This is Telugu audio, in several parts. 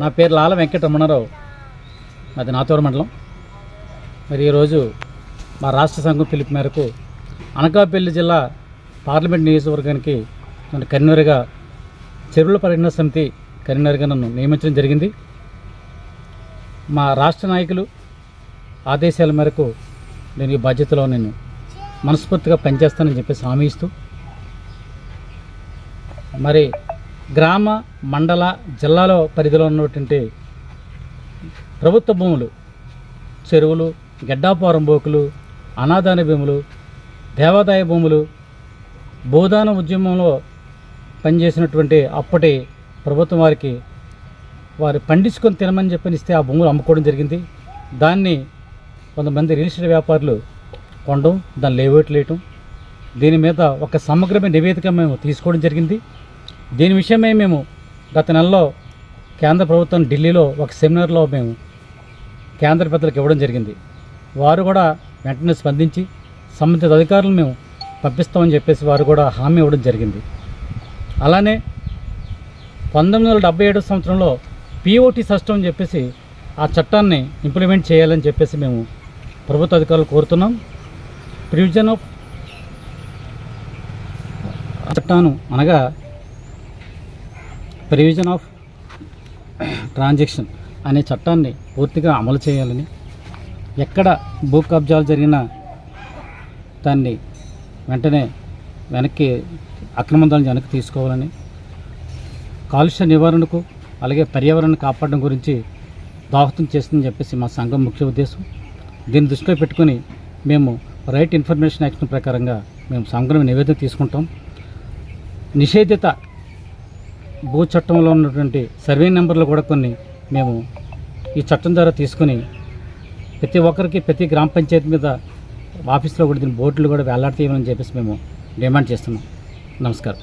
నా పేరు లాల వెంకటరమణారావు. అది నాతూరు మండలం. మరి ఈరోజు మా రాష్ట్ర సంఘం పిలుపు మేరకు అనకాపల్లి జిల్లా పార్లమెంట్ నియోజకవర్గానికి నన్ను కన్వీనర్గా చెరువుల పరిగణన సమితి కన్వీనర్గా నన్ను నియమించడం జరిగింది. మా రాష్ట్ర నాయకులు ఆదేశాల మేరకు నేను ఈ బాధ్యతలో నేను మనస్ఫూర్తిగా పనిచేస్తానని చెప్పేసి హామీ ఇస్తూ మరి గ్రామ మండల జిల్లాలో పరిధిలో ఉన్నటువంటి ప్రభుత్వ భూములు చెరువులు గెడ్డాపురం బోకులు అనాదాన భూములు దేవాదాయ భూములు భూదాన ఉద్యమంలో పనిచేసినటువంటి అప్పటి ప్రభుత్వం వారికి వారు పండించుకొని తినమని చెప్పనిస్తే ఆ భూములు అమ్ముకోవడం జరిగింది. దాన్ని కొంతమంది రియల్ ఎస్టేట్ వ్యాపారులు కొనడం దాన్ని లేవేట్లు వేయటం దీని మీద ఒక సమగ్రమైన నివేదిక మేము తీసుకోవడం జరిగింది. దీని విషయమై మేము గత నెలలో కేంద్ర ప్రభుత్వం ఢిల్లీలో ఒక సెమినార్లో మేము కేంద్ర పెద్దలకు ఇవ్వడం జరిగింది. వారు కూడా వెంటనే స్పందించి సంబంధిత అధికారులను మేము పంపిస్తామని చెప్పేసి వారు కూడా హామీ ఇవ్వడం జరిగింది. అలానే పంతొమ్మిది వందల డెబ్బై ఏడు సంవత్సరంలో పిఓటి సిస్టమ్ అని చెప్పేసి ఆ చట్టాన్ని ఇంప్లిమెంట్ చేయాలని చెప్పేసి మేము ప్రభుత్వ అధికారులు కోరుతున్నాం. ప్రివిజన్ ఆఫ్ చట్టాను అనగా ప్రివిజన్ ఆఫ్ ట్రాన్సాక్షన్ అనే చట్టాన్ని పూర్తిగా అమలు చేయాలని ఎక్కడ భూ కబ్జాలు జరిగినా దాన్ని వెంటనే వెనక్కి అక్రమందాలను వెనక్కి తీసుకోవాలని కాలుష్య నివారణకు అలాగే పర్యావరణ కాపాడడం గురించి దోహదం చేస్తుందని చెప్పేసి మా సంఘం ముఖ్య ఉద్దేశం. దీన్ని దృష్టిలో పెట్టుకొని మేము రైట్ ఇన్ఫర్మేషన్ యాక్షన్ ప్రకారంగా మేము సంఘం నివేదిక తీసుకుంటాం. నిషేధిత భూ చట్టంలో ఉన్నటువంటి సర్వే నెంబర్లు కూడా కొన్ని మేము ఈ చట్టం ద్వారా తీసుకొని ప్రతి ఒక్కరికి ప్రతి గ్రామ పంచాయతీ మీద ఆఫీస్లో కూడా దీని బోర్డులు కూడా వేలాడతీయమని చెప్పేసి మేము డిమాండ్ చేస్తున్నాం. నమస్కారం.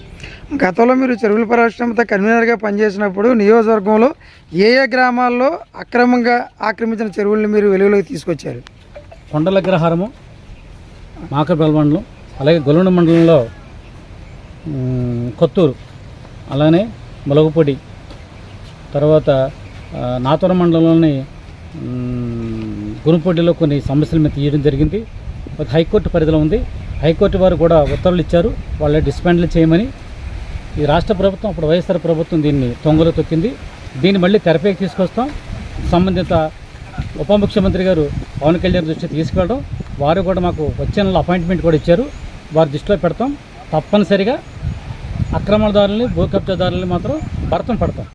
గతంలో మీరు చెరువుల పరిశ్రమతో కన్వీనర్గా పనిచేసినప్పుడు నియోజకవర్గంలో ఏ ఏ గ్రామాల్లో అక్రమంగా ఆక్రమించిన చెరువుల్ని మీరు వెలుగులోకి తీసుకొచ్చారు? కొండల అగ్రహారము మాకపల్లి మండలం అలాగే గొల్లండ మండలంలో కొత్తూరు అలానే మొలగపొడి తర్వాత ఆ, మండలంలోని మ్, గురుపొడిలో కొన్ని సమస్యలు మీద తీయడం జరిగింది. అది హైకోర్టు పరిధిలో ఉంది. హైకోర్టు వారు కూడా ఉత్తర్వులు ఇచ్చారు. వాళ్ళ డిస్పెండ్లు చేయమని. ఈ రాష్ట్ర ప్రభుత్వం అప్పుడు వైఎస్ఆర్ ప్రభుత్వం దీన్ని తొంగలో తొక్కింది. దీన్ని మళ్ళీ తెరపైకి తీసుకొస్తాం. సంబంధిత ఉప ముఖ్యమంత్రి గారు పవన్ కళ్యాణ్ దృష్టి తీసుకెళ్ళడం. వారు కూడా మాకు వచ్చే నెల అపాయింట్మెంట్ కూడా ఇచ్చారు. వారి దృష్టిలో పెడతాం. తప్పనిసరిగా అక్రమదారుల్ని భూ కబ్జాదారుల్ని మాత్రం భరతం పడతాం.